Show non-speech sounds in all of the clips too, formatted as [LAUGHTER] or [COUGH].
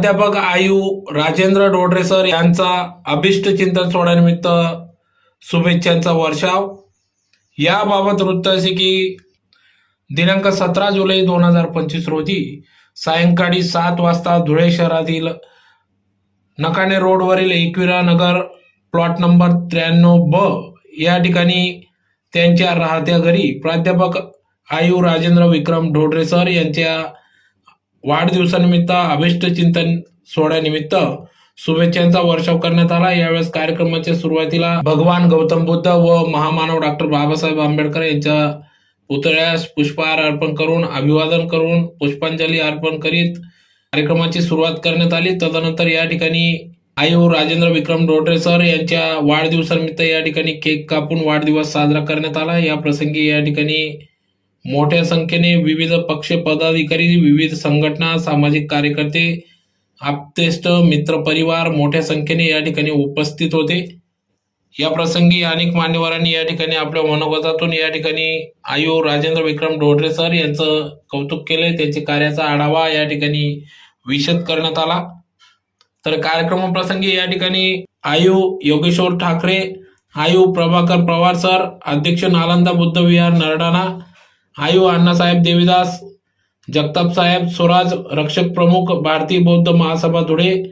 प्राध्यापक आयु राजेंद्र डोडरे सर यांचा अभिष्ट चिंतन सोहळ्यानिमित्त शुभेच्छांचा वर्षाव. याबाबत वृत्त असे की दिनांक सतरा जुलै दोन हजार पंचवीस रोजी सायंकाळी सात वाजता धुळे शहरातील नकाने रोडवरील एकविरा नगर प्लॉट नंबर त्र्याण्णव ब या ठिकाणी त्यांच्या राहत्या घरी प्राध्यापक आयु राजेंद्र विक्रम ढोडरे सर यांच्या वाढदिवसानिमित्त अभिष्ट चिंतन सोहळ्यानिमित्त शुभेच्छांचा वर्षाव करण्यात आला. यावेळेस कार्यक्रमाच्या सुरुवातीला भगवान गौतम बुद्ध व महामानव डॉक्टर बाबासाहेब आंबेडकर यांच्या पुतळ्यास पुष्पहार अर्पण करून अभिवादन करून पुष्पांजली अर्पण करीत कार्यक्रमाची सुरुवात करण्यात आली. तदनंतर या ठिकाणी आयु राजेंद्र विक्रम डोटरे सर यांच्या वाढदिवसानिमित्त या ठिकाणी केक कापून वाढदिवस साजरा करण्यात आला. या प्रसंगी या ठिकाणी मोठ्या संख्येने विविध पक्ष पदाधिकारी विविध संघटना सामाजिक कार्यकर्ते आप्तेष्ट मित्रपरिवार मोठ्या संख्येने या ठिकाणी उपस्थित होते. या प्रसंगी अनेक मान्यवरांनी या ठिकाणी आपल्या मनोगतातून या ठिकाणी आयु राजेंद्र विक्रम डोडरे सर यांचं कौतुक केले. त्यांच्या कार्याचा आढावा या ठिकाणी विशद करण्यात आला. तर कार्यक्रमाप्रसंगी या ठिकाणी आयु योगेश्वर ठाकरे आयु प्रभाकर पवार सर अध्यक्ष नालंदा बुद्ध विहार नरडाणा आयु हो, अण्णासाहेब देवीदास जगताप साहेब स्वराज रक्षक प्रमुख भारतीय बौद्ध महासभा धुळे.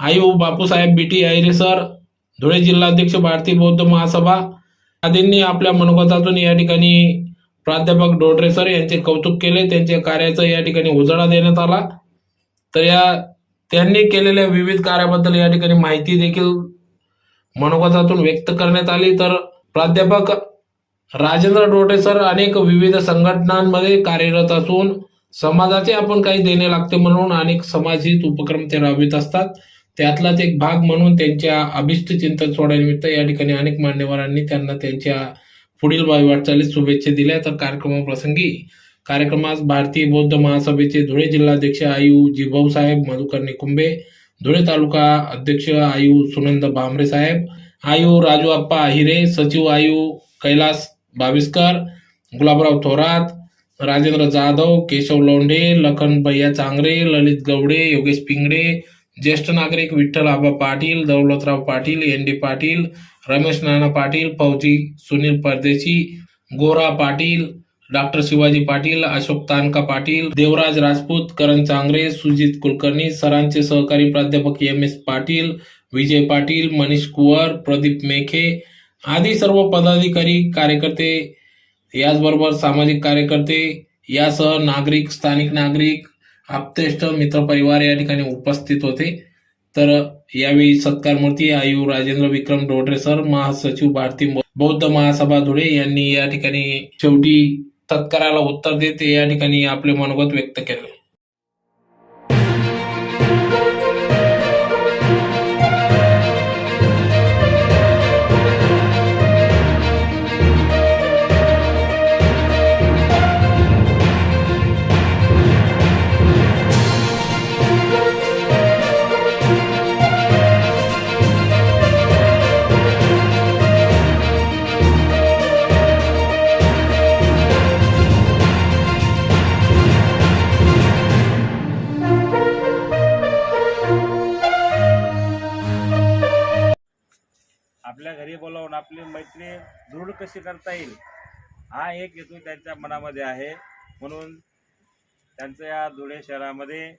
आयु हो, Bapusaheb B T Ayre sir Dhule जिल्हाध्यक्ष भारतीय बौद्ध महासभा. आदींनी आपल्या मनोगतातून या ठिकाणी प्राध्यापक डोडरे सर यांचे कौतुक केले त्यांच्या कार्याचा या ठिकाणी उजाळा देण्यात आला. तर या त्यांनी केलेल्या विविध कार्याबद्दल या ठिकाणी माहिती देखील मनोगतातून व्यक्त करण्यात आली. तर प्राध्यापक राजेंद्र डोटे सर अनेक विविध संघटनांमध्ये कार्यरत असून समाजाचे आपण काही देणे लागते म्हणून अनेक समाजहित उपक्रम ते राबवित असतात. त्यातलाच एक भाग म्हणून त्यांच्या अभिष्ट चिंतन सोहळ्यानिमित्त या ठिकाणी अनेक मान्यवरांनी त्यांना त्यांच्या पुढील वाटचालीत शुभेच्छा दिल्या. तर कार्यक्रमाप्रसंगी कार्यक्रमास भारतीय बौद्ध महासभेचे धुळे जिल्हाध्यक्ष आयु जिभाऊ साहेब मधुकर निकुंबे धुळे तालुका अध्यक्ष आयु सुनंद भामरे साहेब आयु राजू आप्पा आहिरे सचिव आयु कैलास बाविस्कर गुलाबराव थोरात राजेंद्र जाधव केशव लोंढे लखन भैया चांगरे ललित गवडे योगेश पिंगडे ज्येष्ठ नागरिक विठ्ठल आबा पाटील दौलतराव पाटील एन डी पाटील रमेश नाना पाटील फौजी सुनील परदेशी गोरा पाटील डॉक्टर शिवाजी पाटील अशोक तानका पाटील देवराज राजपूत करण चांगरे सुजित कुलकर्णी सरांचे सहकारी प्राध्यापक एम एस पाटील विजय पाटील मनीष कुवर प्रदीप मेखे आदी सर्व पदाधिकारी कार्यकर्ते याचबरोबर सामाजिक कार्यकर्ते यासह नागरिक स्थानिक नागरिक आप्तेष्ट मित्रपरिवार या ठिकाणी उपस्थित होते. तर यावेळी सत्कारमूर्ती आयु राजेंद्र विक्रम डोडरे सर महासचिव भारती बौद्ध महासभा धुळे यांनी या ठिकाणी शेवटी सत्काराला उत्तर देत या ठिकाणी आपले मनोगत व्यक्त केले. कशी करता येईल. हा एक हेतू त्यांच्या मनामध्ये आहे. म्हणून त्यांचं या धुळे शहरामध्ये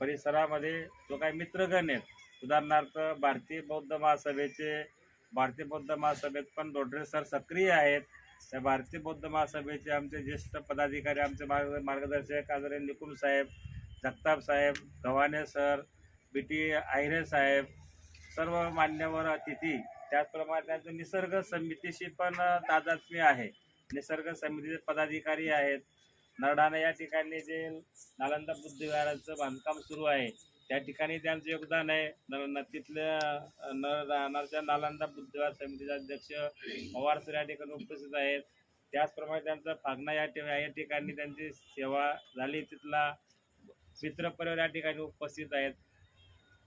परिसरामध्ये जो काही मित्रगण आहेत उदाहरणार्थ भारतीय बौद्ध महासभेचे भारतीय बौद्ध महासभेत पण दोडरे सर सक्रिय आहेत. त्या भारतीय बौद्ध महासभेचे आमचे ज्येष्ठ पदाधिकारी आमचे मार्ग मार्गदर्शक आदरे निकुम साहेब जगताप साहेब Gavhane sir B T Ahire साहेब सर्व मान्यवर अतिथी त्याचप्रमाणे त्यांचं निसर्ग समितीशी पण तादात्म्य आहे. निसर्ग समितीचे पदाधिकारी आहेत. नरडाणा या ठिकाणी जे नालंदा बुद्धविहाराचं बांधकाम सुरू आहे त्या ठिकाणी त्यांचं योगदान आहे. न तिथल्या नरडाणाच्या नालंदा बुद्धिवार समितीचे अध्यक्ष पवार सर या ठिकाणी उपस्थित आहेत. त्याचप्रमाणे त्यांचा फागणा या या ठिकाणी त्यांची सेवा झाली. तिथला मित्रपरिवार या ठिकाणी उपस्थित आहेत.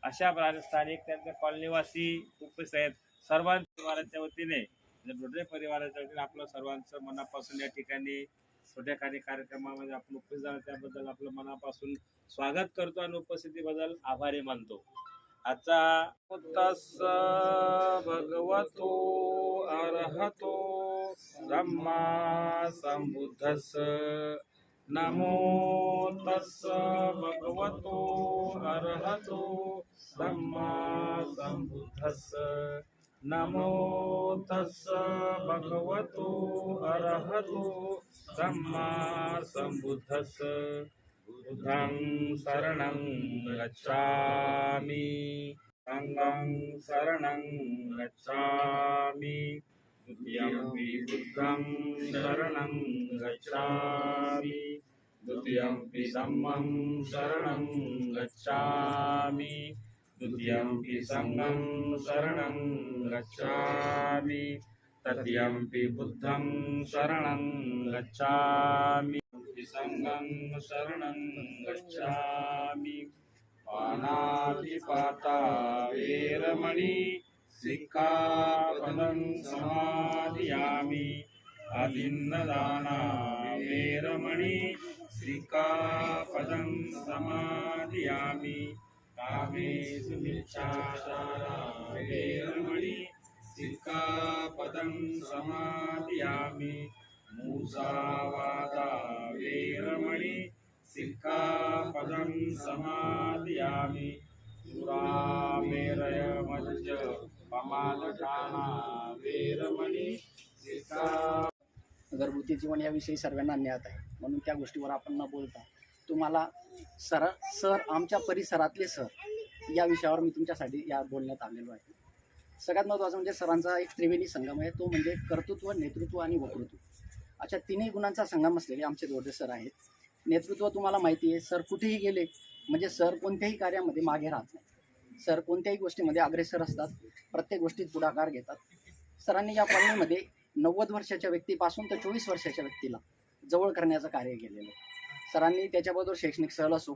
अशा प्रकारे स्थानिक त्यांचे कॉलनीवासी उपस्थित आहेत. सर्वांच्या परिवाराच्या वतीने म्हणजे परिवाराच्या वतीने आपलं सर्वांचं मनापासून या ठिकाणी छोट्या काही कार्यक्रमामध्ये आपण उपस्थित झालो त्याबद्दल आपलं मनापासून स्वागत करतो आणि उपस्थितीबद्दल आभारी मानतो. आजचा तस भगवतो अरहतो ब्रह्मा संबुद्धस नमो तस भगवतो अरहतो ब्रह्मा संबुद्धस नमो तस् भगवतो अरहतो ब्रह्मा संबुद्धस बुद्धं शरणं गच्छामि सङ्गं शरणं गच्छामि द्वितीयम्पि बुद्धं शरणं गच्छामि द्वितीयम्पि धम्मं शरणं गच्छामि द्वितीयम्पि सङ्गं शरणं गच्छामि। तृतीयम्पि बुद्धं शरणं गच्छामि। सङ्गं शरणं गच्छामि। पानातिपाता वेरमणि सिक्खापदं समाधियामि। अभिन्नदाना वेरमणि सिक्खापदं समाधियामि। कामेषु मिच्छाचारा वेरमणि सिक्खापदं समाधियामि. मूसावादा वेरमणि सिक्खापदं समाधियामि. सुरामेरय मज्ज पमादठाना वेरमणि सिक्खा घरगुती जीवन याविषयी सर्वांना ज्ञात आहे. म्हणून त्या गोष्टीवर आपण न बोलता तुम्हाला सर सर आमच्या परिसरातले सर या विषयावर मी तुमच्यासाठी या बोलण्यात आलेलो आहे. सगळ्यात महत्त्वाचं म्हणजे सरांचा एक त्रिवेणी संगम आहे तो म्हणजे कर्तृत्व नेतृत्व आणि वक्तृत्व. अशा तिन्ही गुणांचा संगम असलेले आमचे दोडे सर आहेत. नेतृत्व तुम्हाला माहिती आहे सर कुठेही गेले म्हणजे सर कोणत्याही कार्यामध्ये मागे राहत नाही. सर कोणत्याही गोष्टीमध्ये अग्रेसर असतात प्रत्येक गोष्टीत पुढाकार घेतात. सरांनी या कॉलनीमध्ये नव्वद वर्षाच्या व्यक्तीपासून तर चोवीस वर्षाच्या व्यक्तीला जवळ करण्याचं कार्य केलेलं आहे. सरांनी त्याच्याबरोबर शैक्षणिक सहल असो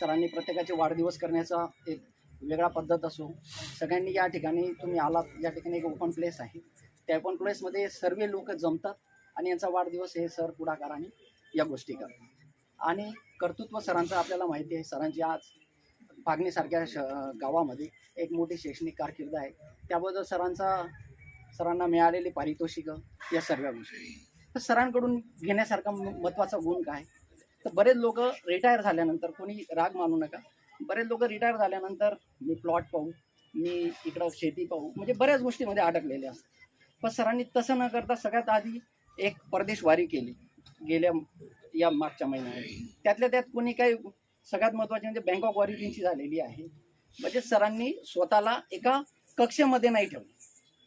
सरांनी प्रत्येकाचे वाढदिवस करण्याचा एक वेगळा पद्धत असो सगळ्यांनी या ठिकाणी तुम्ही आलात या ठिकाणी एक ओपन प्लेस आहे. त्या ओपन प्लेसमध्ये सर्व लोक जमतात आणि यांचा वाढदिवस हे सर पुढाकाराने या गोष्टी करतात. आणि कर्तृत्व सरांचं आपल्याला माहिती आहे सरांची आज पागणीसारख्या श गावामध्ये एक मोठी शैक्षणिक कारकीर्द आहे. त्याबद्दल सरांचा सरांना मिळालेली पारितोषिकं या सर्व गोष्टी. तर सरांकडून घेण्यासारखा महत्त्वाचा गुण काय? तर बरेच लोक रिटायर झाल्यानंतर कोणी राग मानू नका. बरेच लोक रिटायर झाल्यानंतर मी प्लॉट पाहू मी इकडं शेती पाहू म्हणजे बऱ्याच गोष्टीमध्ये अडकलेले असतात. पण सरांनी तसं न करता सगळ्यात आधी एक परदेशवारी केली गेल्या या मागच्या महिन्यामध्ये. त्यातल्या त्यात कोणी काही सगळ्यात महत्त्वाचे म्हणजे बँक ऑफ ऑरिजिनची झालेली आहे. म्हणजे सरांनी स्वतःला एका कक्षेमध्ये नाही ठेवलं.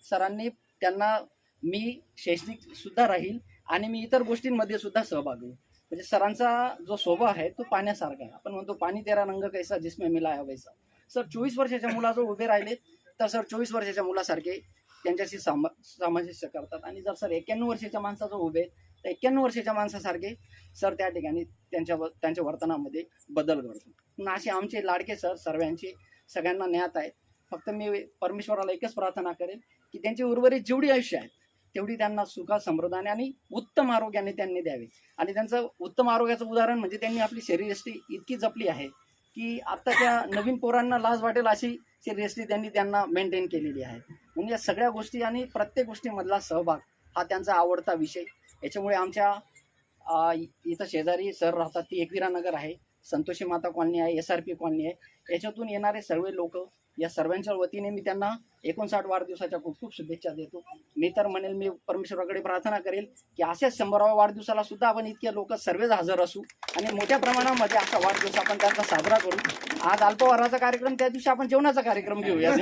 सरांनी त्यांना मी शैक्षणिक सुद्धा राहील आणि मी इतर गोष्टींमध्ये सुद्धा सहभागी होईल. म्हणजे सरांचा जो स्वभाव आहे तो पाण्यासारखा आहे. आपण म्हणतो पाणी तेरा रंग कैसा जिसमें आहे वैसा. सर चोवीस वर्षाच्या मुलाजवळ उभे राहिले तर सर चोवीस वर्षाच्या मुलासारखे त्यांच्याशी सामा सामंजस्य करतात. आणि जर सर एक्क्याण्णव वर्षाच्या माणसाजवळ उभे तर एक्क्याण्णव वर्षाच्या माणसासारखे सर त्या ठिकाणी त्यांच्या व- त्यांच्या वर्तनामध्ये बदल घडतो. पुन्हा असे आमचे लाडके सर सर्वांचे सगळ्यांना ज्ञात आहेत. फक्त मी परमेश्वराला एकच प्रार्थना करेन की त्यांची उर्वरित जेवढी आयुष्य आहेत तेवढी त्यांना सुखा समृद्धाने आणि उत्तम आरोग्याने त्यांनी द्यावे. आणि त्यांचं उत्तम आरोग्याचं उदाहरण म्हणजे त्यांनी आपली शरीरयष्टी इतकी जपली आहे की आत्ताच्या नवीन पोरांना लाज वाटेल अशी शरीरयष्टी त्यांनी त्यांना मेंटेन केलेली आहे. म्हणजे या सगळ्या गोष्टी आणि प्रत्येक गोष्टीमधला सहभाग हा त्यांचा आवडता विषय. याच्यामुळे आमच्या इथं शेजारी सर राहतात ती एकविरा नगर आहे. संतोषी माता कॉलनी आहे एस आर पी कॉलनी आहे. याच्यातून येणारे सर्व लोक या सर्वांच्या वतीने मी त्यांना एकोणसाठ वाढदिवसाच्या खूप खूप शुभेच्छा देतो. मी तर म्हणेल मी परमेश्वराकडे प्रार्थना करेल की अशाच शंभराव्या वाढदिवसाला सुद्धा आपण इतके लोक सर्वच हजर असू आणि मोठ्या प्रमाणामध्ये असा वाढदिवस आपण त्यांचा साजरा करू. आज अल्पहाराचा कार्यक्रम त्या दिवशी आपण जेवणाचा कार्यक्रम घेऊया.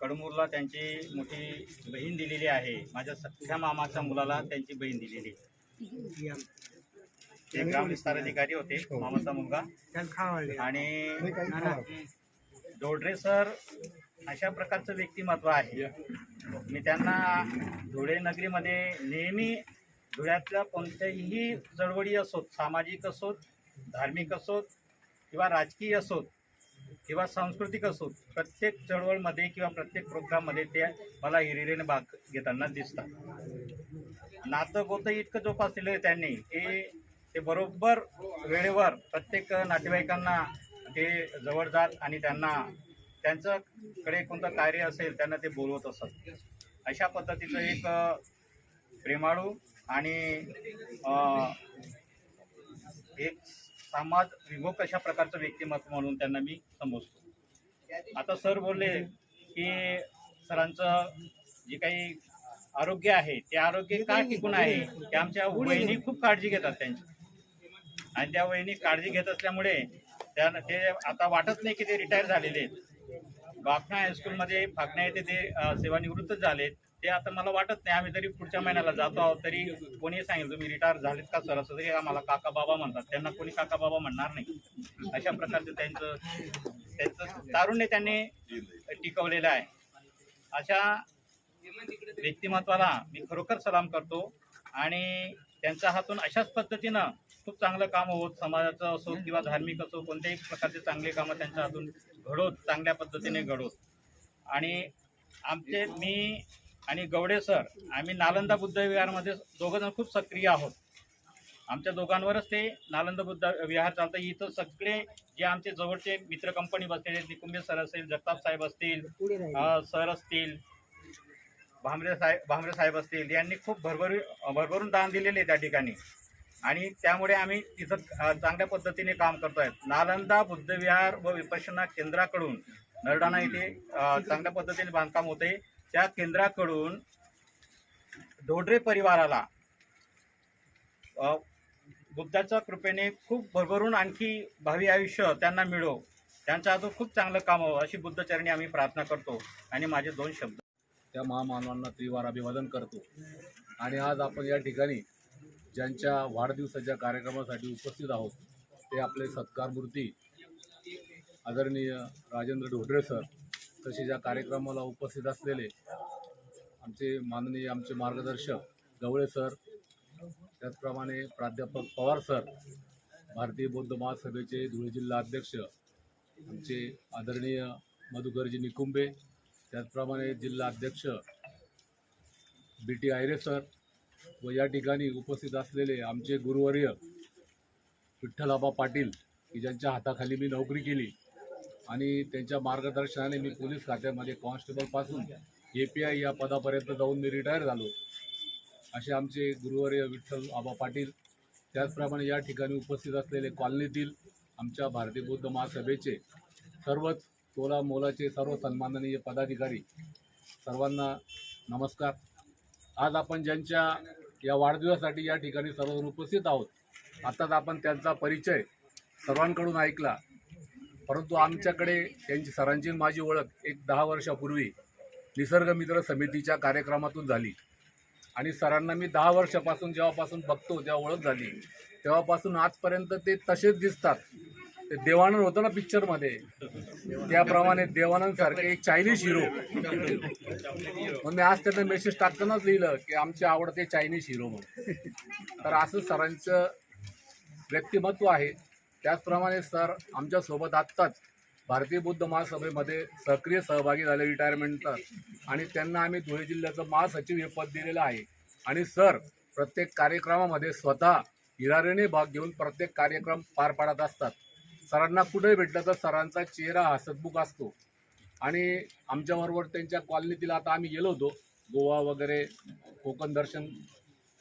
कडमूरला त्यांची मोठी बहीण दिलेली आहे. माझ्या सख्या मामाच्या मुलाला त्यांची बहीण दिलेली आहे. ते ग्रामविस्तार अधिकारी होते मामाचा मुलगा. आणि डोडरे सर अशा प्रकारचं व्यक्तिमत्व आहे. मी त्यांना धुळे नगरीमध्ये नेहमी धुळ्यातल्या कोणत्याही चळवळी असोत सामाजिक असोत धार्मिक असोत किंवा राजकीय असोत किंवा सांस्कृतिक असो प्रत्येक चळवळमध्ये किंवा प्रत्येक प्रोग्राममध्ये ते मला हिरिरीने भाग घेताना दिसतात. नातं गोतं इतकं जोपासलेलं आहे त्यांनी की ते बरोबर वेळेवर प्रत्येक नातेवाईकांना ते जवळ जात आणि त्यांना त्यांच्याकडे कोणतं कार्य असेल त्यांना ते बोलवत असत. अशा पद्धतीचं एक प्रेमाळू आणि एक समाज विमुख अशा प्रकारचं व्यक्तिमत्व म्हणून त्यांना मी समजतो आता सर बोलले की सरांचं जे काही आरोग्य आहे ते आरोग्य का टिकून आहे ते आमच्या वहिनी खूप काळजी घेतात त्यांची. आणि त्या वहिनी काळजी घेत असल्यामुळे त्या ते आता वाटत नाही की ते रिटायर झालेले आहेत. वाकणा हायस्कूलमध्ये फागण्या येथे ते सेवानिवृत्त झालेत. ते आता मला वाटत नाही. आम्ही जरी पुढच्या महिन्याला जातो आहोत. तरी कोणी सांगेल तुम्ही रिटायर झालेत का सर? असं तरी आम्हाला काका बाबा म्हणतात. त्यांना कोणी काका बाबा म्हणणार नाही. अशा प्रकारचं त्यांचं त्यांचं तारुण्य त्यांनी टिकवलेलं आहे. अशा व्यक्तिमत्वाला मी खरोखर सलाम करतो. आणि त्यांच्या हातून अशाच पद्धतीनं खूप चांगलं काम होत समाजाचं असो किंवा धार्मिक असो कोणत्याही प्रकारचे चांगले कामं त्यांच्या हातून घडवत चांगल्या पद्धतीने घडवत आणि आमचे मी आणि गवडे सर आम्ही नालंदा बुद्ध विहारमध्ये दोघंजण खूप सक्रिय आहोत. आमच्या दोघांवरच ते नालंदा बुद्ध विहार चालतं. इथं सगळे जे आमचे जवळचे मित्र कंपनी बसलेले निकुंबे सर असेल जगताप साहेब असतील सर असतील भांबरे साहेब भांबरे साहेब असतील यांनी खूप भरभरून भरभरून दान दिलेले त्या ठिकाणी. आणि त्यामुळे आम्ही तिथं चांगल्या पद्धतीने काम करतो आहेत नालंदा बुद्धविहार व विपश्यना केंद्राकडून नरडाणा इथे चांगल्या पद्धतीने बांधकाम होते. त्या केंद्राकडून डोडरे परिवाराला बुद्धाच्या कृपेने खूप भरभरून आणखी भावी आयुष्य त्यांना मिळो. त्यांचं अजून खूप चांगलं काम हवं अशी बुद्धचरणी आम्ही प्रार्थना करतो आणि माझे दोन शब्द. त्या महामानवांना त्रिवार अभिवादन करतो. आणि आज आपण या ठिकाणी ज्यांच्या वाढदिवसाच्या कार्यक्रमासाठी उपस्थित आहोत ते आपले सत्कारमूर्ती आदरणीय राजेंद्र ढोडरे सर तसेच या कार्यक्रमाला उपस्थित असलेले आमचे माननीय आमचे मार्गदर्शक गवळे सर त्याचप्रमाणे प्राध्यापक पवार सर भारतीय बौद्ध महासभेचे धुळे जिल्हा अध्यक्ष आमचे आदरणीय मधुकरजी निकुंबे त्याचप्रमाणे जिल्हा अध्यक्ष बी टी आयरे सर व या ठिकाणी उपस्थित असलेले आमचे गुरुवर्य विठ्ठलाबा पाटील की ज्यांच्या हाताखाली मी नोकरी केली आणि त्यांच्या मार्गदर्शनाने मी पोलीस खात्यामध्ये कॉन्स्टेबलपासून ए पी आय या पदापर्यंत जाऊन मी रिटायर झालो. असे आमचे गुरुवर्य विठ्ठल आबा पाटील त्याचप्रमाणे या ठिकाणी उपस्थित असलेले कॉलनीतील आमच्या भारतीय बौद्ध महासभेचे सर्वच तोला मोलाचे सर्व सन्माननीय पदाधिकारी सर्वांना नमस्कार. आज आपण ज्यांच्या या वाढदिवसासाठी या ठिकाणी सर्वजण उपस्थित आहोत आताच आपण त्यांचा परिचय सर्वांकडून ऐकला. परंतु आमच्याकडे त्यांची सरांची माझी ओळख एक दहा वर्षापूर्वी निसर्ग मित्र समितीच्या कार्यक्रमातून झाली. आणि सरांना मी दहा वर्षापासून जेव्हापासून बघतो तेव्हा ओळख झाली. तेव्हापासून आजपर्यंत ते तसेच दिसतात. ते देवानंद होतं ना पिक्चरमध्ये त्याप्रमाणे देवानंदसारखे एक चायनीज हिरो म्हणून मी आज त्यांना मेसेज टाकतानाच लिहिलं की आमचे आवडते चायनीज हिरो म्हणून. तर असं सरांचं व्यक्तिमत्व आहे. त्याचप्रमाणे सर आमच्यासोबत आत्ताच भारतीय बुद्ध महासभेमध्ये सक्रिय सहभागी झाले रिटायरमेंटनंतर आणि त्यांना आम्ही धुळे जिल्ह्याचं महासचिव हे पद दिलेलं आहे. आणि सर प्रत्येक कार्यक्रमामध्ये स्वतः हिरारीने भाग घेऊन प्रत्येक कार्यक्रम पार पाडत असतात. सरांना कुठेही भेटलं तर सरांचा चेहरा हसतमुख असतो. आणि आमच्याबरोबर त्यांच्या कॉलनीतील आता आम्ही गेलो होतो गोवा वगैरे कोकण दर्शन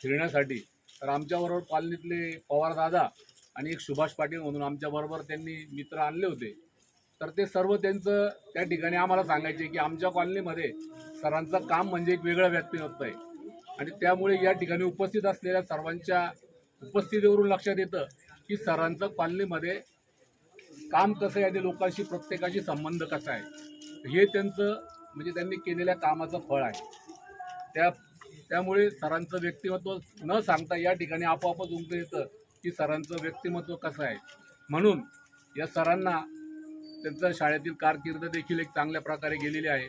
फिरण्यासाठी. तर आमच्याबरोबर कॉलनीतले पवार दादा आणि एक सुभाष पाटील म्हणून आमच्याबरोबर त्यांनी मित्र आणले होते. तर ते सर्व त्यांचं त्या ठिकाणी आम्हाला सांगायचे की आमच्या कॉलनीमध्ये सरांचं काम म्हणजे एक वेगळं व्यक्तिमत्व आहे. आणि त्यामुळे या ठिकाणी उपस्थित असलेल्या सर्वांच्या उपस्थितीवरून लक्षात येतं की सरांचं कॉलनीमध्ये काम कसं आहे आणि लोकांशी प्रत्येकाशी संबंध कसा आहे हे त्यांचं म्हणजे त्यांनी केलेल्या कामाचं फळ आहे. त्या त्यामुळे सरांचं व्यक्तिमत्व न सांगता या ठिकाणी आपोआपच उमटं येतं की सरांचं व्यक्तिमत्व कसं आहे. म्हणून या सरांना त्यांचं शाळेतील कारकीर्द देखील एक चांगल्या प्रकारे गेलेली आहे.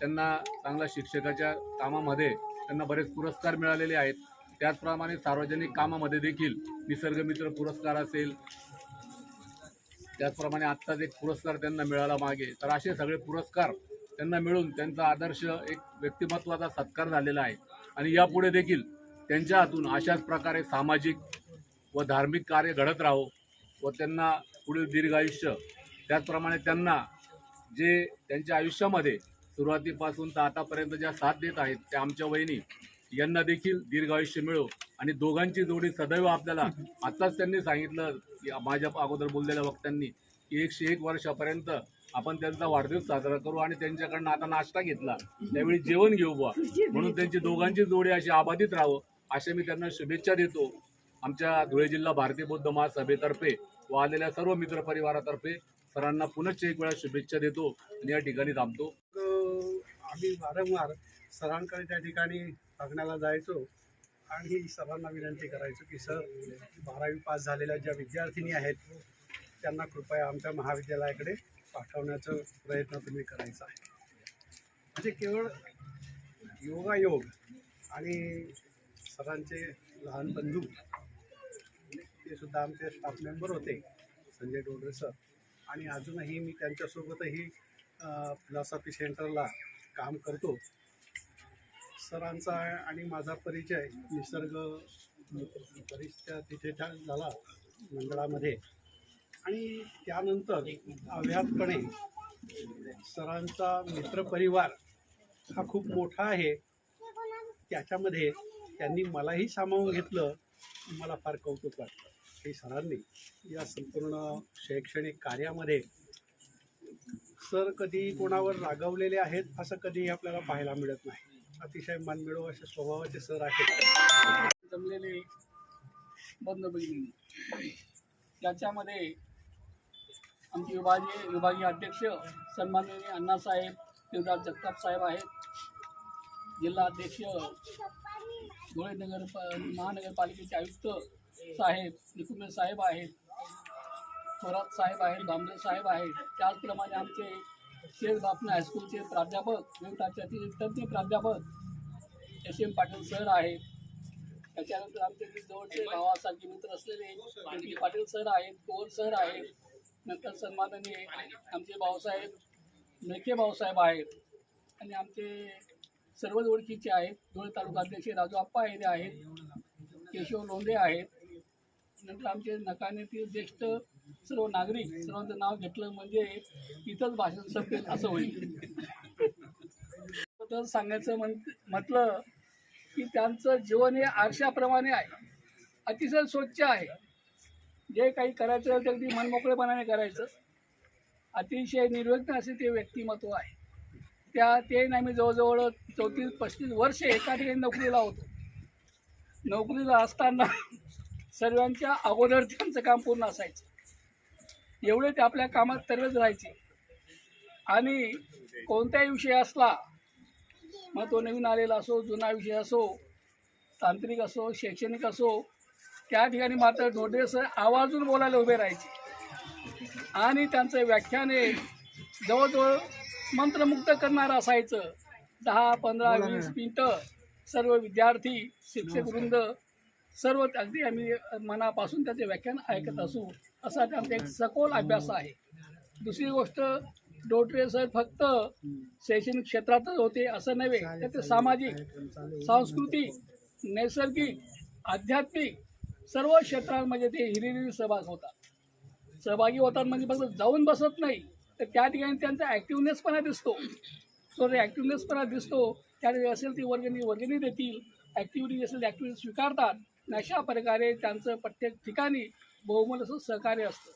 त्यांना चांगल्या शिक्षकाच्या कामामध्ये त्यांना बरेच पुरस्कार मिळालेले आहेत. त्याचप्रमाणे सार्वजनिक कामामध्ये देखील निसर्गमित्र पुरस्कार असेल त्याचप्रमाणे आत्ताच एक पुरस्कार त्यांना मिळाला मागे. तर असे सगळे पुरस्कार त्यांना मिळून त्यांचा आदर्श एक व्यक्तिमत्वाचा सत्कार झालेला आहे. आणि यापुढे देखील त्यांच्या हातून अशाच प्रकारे सामाजिक व धार्मिक कार्य घडत राहो व त्यांना पुढील दीर्घायुष्य त्याचप्रमाणे त्यांना जे त्यांच्या आयुष्यामध्ये सुरुवातीपासून तर आतापर्यंत ज्या साथ देत आहेत त्या आमच्या वहिनी यांना देखील दीर्घायुष्य मिळो. आणि दोघांची जोडी सदैव आपल्याला आत्ताच त्यांनी सांगितलं की माझ्या अगोदर बोललेल्या वक्त्यांनी की एकशे एक वर्षापर्यंत आपण त्यांचा वाढदिवस साजरा करू आणि त्यांच्याकडनं आता नाश्ता घेतला. त्यावेळी जेवण घेऊ बा म्हणून त्यांची दोघांची जोडी अशी आबाधित राहावं अशा मी त्यांना शुभेच्छा देतो. आमच्या धुळे जिल्हा भारतीय बौद्ध महासभेतर्फे व आलेल्या सर्व मित्रपरिवारातर्फे सरांना पुनश्च एक वेळा शुभेच्छा देतो आणि या ठिकाणी थांबतो. आम्ही वारंवार सरांकडे त्या ठिकाणी बघण्याला जायचो. आणि सरांना विनंती करायचो की सर बारावी पास झालेल्या ज्या विद्यार्थिनी आहेत त्यांना कृपया आमच्या महाविद्यालयाकडे पाठवण्याचा प्रयत्न तुम्ही करायचा आहे. म्हणजे केवळ योगायोग आणि सरांचे लहान बंधू ते सुद्धा आमचे स्टाफ मेंबर होते संजय डोंगरे सर. आणि अजूनही मी त्यांच्यासोबतही फिलॉसॉफी सेंटरला काम करतो. सरांचा आणि माझा परिचय निसर्ग परिचय तिथे झाला मंडळामध्ये. आणि त्यानंतर अव्यातपणे सरांचा मित्रपरिवार हा खूप मोठा आहे. त्याच्यामध्ये त्यांनी मलाही सामावून घेतलं. मला फार कौतुक वाटतं की सरांनी या संपूर्ण शैक्षणिक कार्यामध्ये सर कधी कोणावर रागवलेले आहेत असं कधीही आपल्याला पाहायला मिळत नाही. अतिशय मनमिळो अशा स्वभावाचे सर आहेत. जमलेले बंद भगिनी याच्यामध्ये आमचे विभागीय विभागीय अध्यक्ष सन्माननीय अण्णासाहेब देवदास जगताप साहेब आहेत. जिल्हा अध्यक्ष धुळे नगर महानगरपालिकेचे आयुक्त साहेब निकुंबे साहेब आहेत. थोरात साहेब आहेत भांबरे साहेब आहेत. त्याचप्रमाणे आमचे शेर बापना हायस्कूलचे प्राध्यापक गणिताचे तज्ज्ञ प्राध्यापक एस. एम. पाटील सर आहेत. त्याच्यानंतर आमचे जवळचे भावासारखे मित्र असलेले एम पाटील सर आहेत पवार सर आहेत नंतर सन्माननीय आमचे भाऊसाहेब मेखे भाऊसाहेब आहेत. आणि आमचे सर्वच ओळखीचे आहेत. धुळे तालुका अध्यक्ष राजू आप्पा हेरे आहेत. केशव लोंढे आहेत. नंतर आमचे नकानेतील ज्येष्ठ सर्व नागरिक सर्वांचं नाव घेतलं म्हणजे इथंच भाषण संपेल असं होईल. तर सांगायचं म्हण म्हटलं की त्यांचं जीवन हे आरशाप्रमाणे आहे. अतिशय स्वच्छ आहे. जे काही करायचं ते अगदी मनमोकळेपणाने करायचं. अतिशय निर्विघ्न असे ते व्यक्तिमत्व आहे. त्या ते आम्ही जवळजवळ चौतीस पस्तीस वर्ष एका ठिकाणी नोकरीला होतो. नोकरीला असताना सर्वांच्या अगोदर त्यांचं काम पूर्ण असायचं. एवढे ते आपल्या कामात तरवेच राहायचे. आणि कोणताही विषय असला मग तो नवीन आलेला असो जुना विषय असो तांत्रिक असो शैक्षणिक असो त्या ठिकाणी मात्र ढोडे सर आवाजून बोलायला उभे राहायचे. आणि त्यांचं व्याख्यान जवळजवळ मंत्रमुग्ध करणारं असायचं. दहा पंधरा वीस मिनटं सर्व विद्यार्थी शिक्षक वृंद सर्व अगदी आम्ही मनापासून त्याचे व्याख्यान ऐकत असू. असा त्यांचा एक सखोल अभ्यास आहे. दुसरी गोष्ट डोटरे सर फक्त शैक्षणिक क्षेत्रातच होते असं नव्हे तर ते सामाजिक सांस्कृतिक नैसर्गिक आध्यात्मिक सर्व क्षेत्रांमध्ये ते हिरिरी सहभाग होतात. सहभागी होतात म्हणजे फक्त जाऊन बसत नाही तर त्या ठिकाणी त्यांचा ॲक्टिवनेसपणा दिसतो. सो ते ॲक्टिवनेसपणा दिसतो त्यावेळी असेल ती वर्गणी वर्गणी देतील. ॲक्टिव्हिटी असेल ॲक्टिव्हिटी स्वीकारतात. अशा प्रकारे त्यांचं प्रत्येक ठिकाणी बहुमोल असं सहकार्य असतं.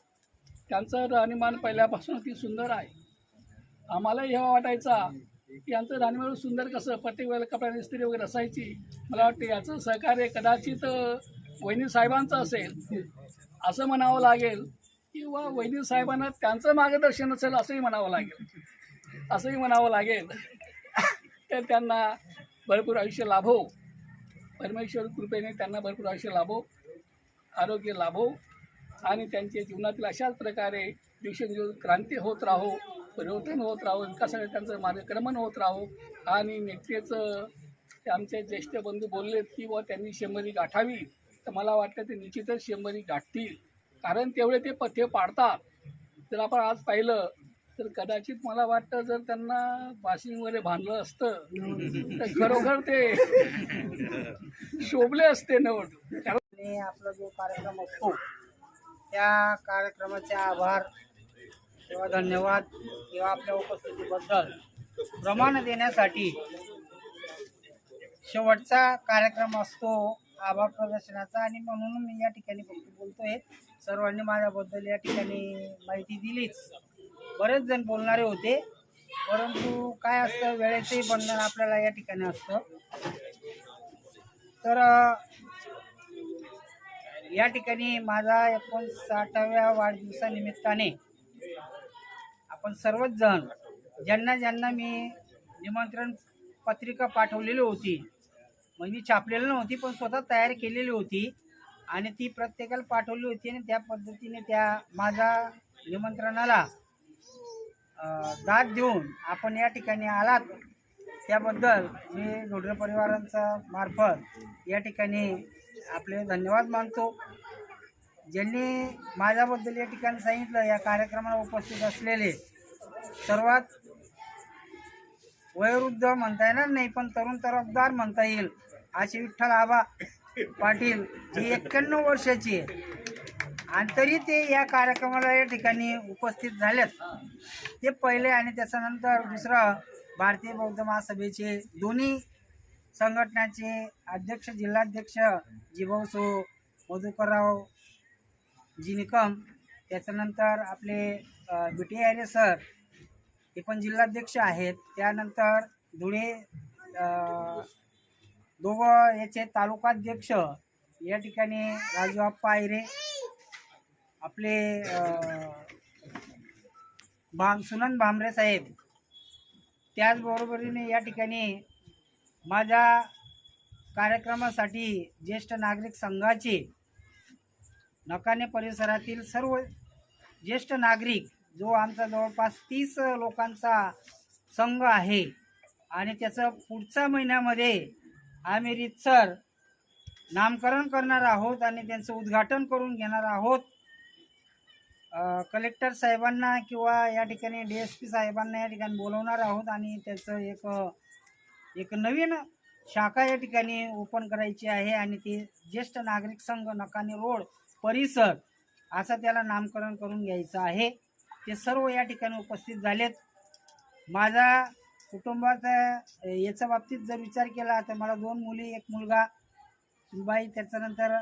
त्यांचं राहणीमान पहिल्यापासून अति सुंदर आहे. आम्हालाही हेवा वाटायचा की यांचं राहणीमान सुंदर कसं? प्रत्येक वेळेला कपडा इस्त्री वगैरे असायची. मला वाटतं याचं सहकार्य कदाचित वहिनी साहेबांचं असेल. असं म्हणावं लागेल किंवा वहिनी साहेबांना त्यांचं मार्गदर्शन असेल असंही म्हणावं लागेल. असंही म्हणावं लागेल. तर त्यांना भरपूर आयुष्य लाभो. परमेश्वर कृपेने त्यांना भरपूर आयुष्य लाभो. आरोग्य लाभो. आणि त्यांच्या जीवनातील अशाच प्रकारे दिवसेंदिवस क्रांती होत राहो परिवर्तन होत राहो विकासाकडे त्यांचं मार्गक्रमण होत राहो. आणि नेतेचं ते आमचे ज्येष्ठ बंधू बोललेत की बुवा त्यांनी शंभरी गाठावी. तर मला वाटतं ते निश्चितच शंभरी गाठतील. कारण तेवढे ते पथ्य पाडतात. जर आपण आज पाहिलं तर कदाचित मला वाटतं जर त्यांना बाशिंगमध्ये बांधलं असतं तर खरोखर ते [LAUGHS] शोभले असते नवट कारण आणि आपला जो कार्यक्रम असतो त्या कार्यक्रमाचे आभार किंवा धन्यवाद किंवा आपल्या उपस्थितीबद्दल प्रमाण देण्यासाठी शेवटचा कार्यक्रम असतो आभार प्रदर्शनाचा. आणि म्हणून मी या ठिकाणी फक्त बोलतोय. सर्वांनी माझ्याबद्दल या ठिकाणी माहिती दिलीच. बरेच जण बोलणारे होते परंतु काय असतं वेळेचंही बंधन आपल्याला या ठिकाणी असतं. तर या ठिकाणी माझा एकोणसाठाव्या वाढदिवसानिमित्ताने आपण सर्वच जण ज्यांना ज्यांना मी निमंत्रण पत्रिका पाठवलेली होती म्हणजे मी छापलेली नव्हती पण स्वतः तयार केलेली होती आणि ती प्रत्येकाला पाठवली होती आणि त्या पद्धतीने त्या माझ्या निमंत्रणाला दाद देऊन आपण या ठिकाणी आलात. त्याबद्दल मी ढोडरे परिवारांचा मार्फत या ठिकाणी आपले धन्यवाद मानतो. ज्यांनी माझ्याबद्दल या ठिकाणी सांगितलं या कार्यक्रमाला उपस्थित असलेले. सर्वात वयोवृद्ध म्हणता येणार नाही पण तरुण तरफदार म्हणता येईल अशी विठ्ठल आबा पाटील जी एक्क्याण्णव वर्षाची आहे. आणि तरी ते या कार्यक्रमाला या ठिकाणी उपस्थित झालेत. ते पहिले आणि त्याच्यानंतर दुसरं भारतीय बौद्ध महासभेचे दोन्ही संघटनाचे अध्यक्ष जिल्हाध्यक्ष जिभाऊसो मधुकरराव जी निकम त्याच्यानंतर आपले बी बिटी आर्य सर हे पण जिल्हाध्यक्ष आहेत. त्यानंतर धुळे दोघं याचे तालुकाध्यक्ष या ठिकाणी राजू आप्पा आयरे आपले अ, भाम सुनंद भामरे साहेब. त्याचबरोबरीने या ठिकाणी माझ्या कार्यक्रमासाठी ज्येष्ठ नागरिक संघाचे नकाने परिसरातील सर्व ज्येष्ठ नागरिक जो आमचा जवळपास तीस लोकांचा संघ आहे आणि त्याचं पुढच्या महिन्यामध्ये आम्ही रितसर नामकरण करणार आहोत आणि त्यांचं उद्घाटन करून घेणार आहोत. कलेक्टर साहेबांना किंवा या ठिकाणी डी एस पी साहेबांना या ठिकाणी बोलवणार आहोत आणि त्याचं एक एक नवीन शाखा या ठिकाणी ओपन करायची आहे आणि ती ज्येष्ठ नागरिक संघ नकाने रोड परिसर असं त्याला नामकरण करून घ्यायचं आहे. ते सर्व या ठिकाणी उपस्थित झालेत. माझा कुटुंबाचा याच्या बाबतीत जर विचार केला तर मला दोन मुली एक मुलगा बाई त्याच्यानंतर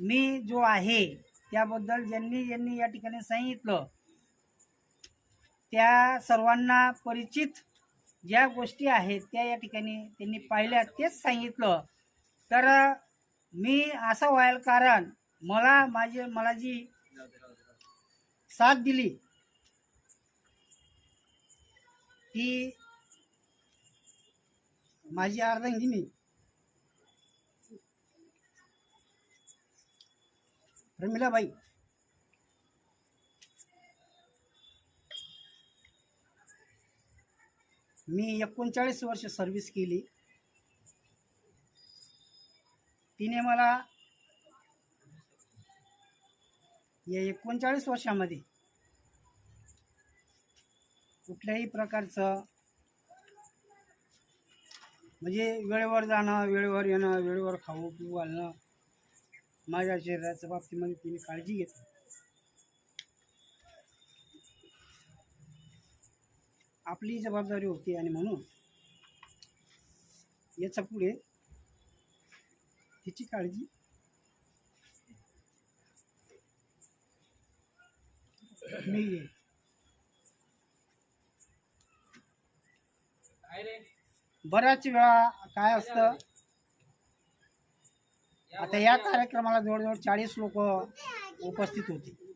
मी जो आहे त्याबद्दल ज्यांनी ज्यांनी या ठिकाणी सांगितलं त्या सर्वांना परिचित ज्या गोष्टी आहेत त्या या ठिकाणी त्यांनी पाहिल्या तेच सांगितलं. तर मी असं व्हायला कारण मला माझे मला जी साथ दिली ती माझी अर्धांगिनी. प्रमिलाबाई. मी एकोणचाळीस वर्ष सर्व्हिस केली. तिने मला या एकोणचाळीस वर्षामध्ये कुठल्याही प्रकारचं म्हणजे वेळेवर जाणं वेळेवर येणं वेळेवर खाऊ पिऊ घालणं माझ्या शरीराच्या बाबतीमध्ये तिने काळजी घेतली. आपली जबाबदारी होती आणि म्हणून याच्यापुढे तिची काळजी मी घे बऱ्याच वेळा काय असतं आता या कार्यक्रमाला जवळजवळ चाळीस लोक उपस्थित होते.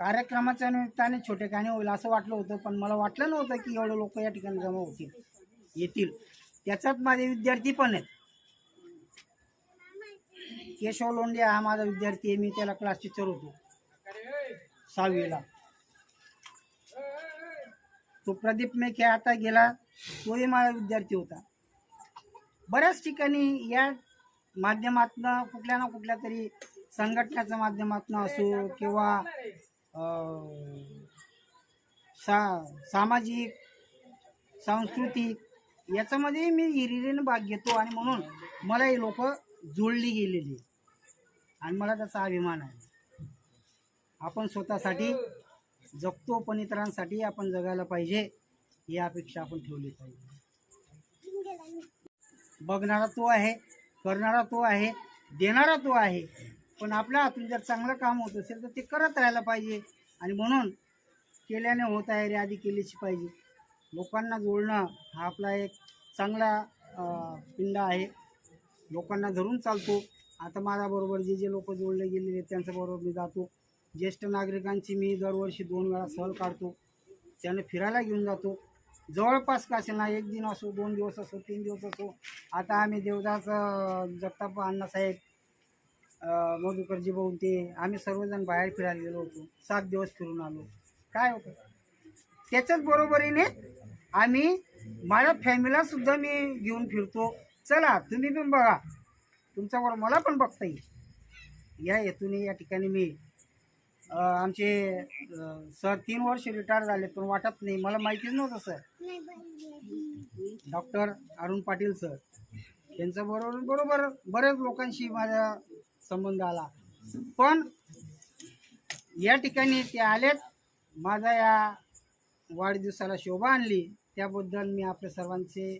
कार्यक्रमाच्या निमित्ताने छोटे काने होईल असं वाटलं होतं पण मला वाटलं नव्हतं की एवढे लोक या ठिकाणी जमा होतील येतील. त्याच्यात माझे विद्यार्थी पण आहेत. केशव लोंढे हा माझा विद्यार्थी आहे मी त्याला क्लास टीचर होतो. सहावीला. तो प्रदीप मेखे आता गेला तोही माझा विद्यार्थी होता. बऱ्याच ठिकाणी या माध्यमातनं कुठल्या ना कुठल्या तरी संघटनाच्या माध्यमातून असो किंवा सा सामाजिक सांस्कृतिक याच्यामध्ये मी हिरिरीनं भाग घेतो आणि म्हणून मला ही लोक जोडली गेलेली आणि मला त्याचा अभिमान आहे. आपण स्वतःसाठी जगतो पण इतरांसाठी आपण जगायला पाहिजे ही अपेक्षा आपण ठेवली पाहिजे. बघणारा तो आहे करणारा तो आहे देणारा तो आहे. पण आपल्या हातून जर चांगलं काम होत असेल तर ते करत राहायला पाहिजे. आणि म्हणून केल्याने होत आहे रे आधी केलीच पाहिजे. लोकांना जोडणं हा आपला एक चांगला पिंड पिंडा आहे. लोकांना धरून चालतो. आता माझ्याबरोबर जे जे लोक जोडले गेलेले आहेत त्यांच्याबरोबर मी जातो. ज्येष्ठ नागरिकांची मी दरवर्षी दोन वेळा सहल काढतो. त्याने फिरायला घेऊन जातो. जवळपास का असेल ना एक दिन असो दोन दिवस असो तीन दिवस असो. आता आम्ही देवदास जगताप अण्णासाहेब मधुकरजी भाऊ ते आम्ही सर्वजण बाहेर फिरायला गेलो होतो. सात दिवस फिरून आलो. काय होतं? त्याच्याच बरोबरीने आम्ही माझ्या फॅमिलीलासुद्धा मी घेऊन फिरतो. चला तुम्ही पण बघा. तुमच्याबरोबर मला पण बघता येईल. या हेतूने या ठिकाणी मी आमचे सर तीन वर्ष रिटायर झाले पण वाटत नाही. मला माहितीच नव्हतं sir. Doctor Arun Patil sir. त्यांच्याबरोबर बरोबर बऱ्याच लोकांशी माझ्या संबंध आला. पण या ठिकाणी ते आलेत. माझा या वाढदिवसाला शोभा आणली. त्याबद्दल मी आपल्या सर्वांचे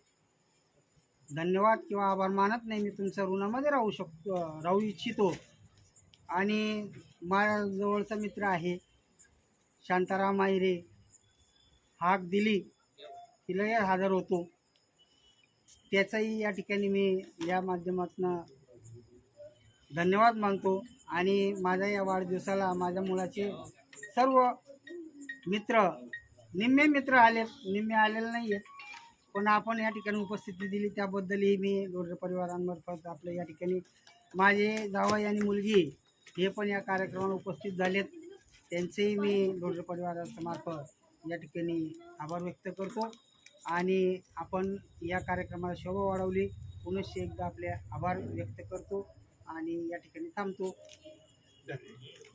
धन्यवाद किंवा आभार मानत नाही. मी तुमच्या ऋणामध्ये राहू शकतो राहू इच्छितो. आणि माझ्या जवळचा मित्र आहे. शांताराम आहिरे हाक दिली. तिलाही हजर होतो. त्याचाही या ठिकाणी मी या माध्यमातून धन्यवाद मानतो. आणि माझ्या या वाढदिवसाला माझ्या मुलाचे सर्व मित्र निम्मे मित्र आले निम्मे आलेले नाही आहेत पण आपण या ठिकाणी उपस्थिती दिली. त्याबद्दलही मी दोडरे परिवारांमार्फत आपलं या ठिकाणी माझे जावई आणि मुलगी हे पण या कार्यक्रमाला उपस्थित झालेत. त्यांचेही मी दोडरे परिवारामार्फत या ठिकाणी आभार व्यक्त करतो. आणि आपण या कार्यक्रमाला शोभा वाढवली. पुनश्च एकदा आपले आभार व्यक्त करतो. आणि या ठिकाणी थांबतो. धन्यवाद.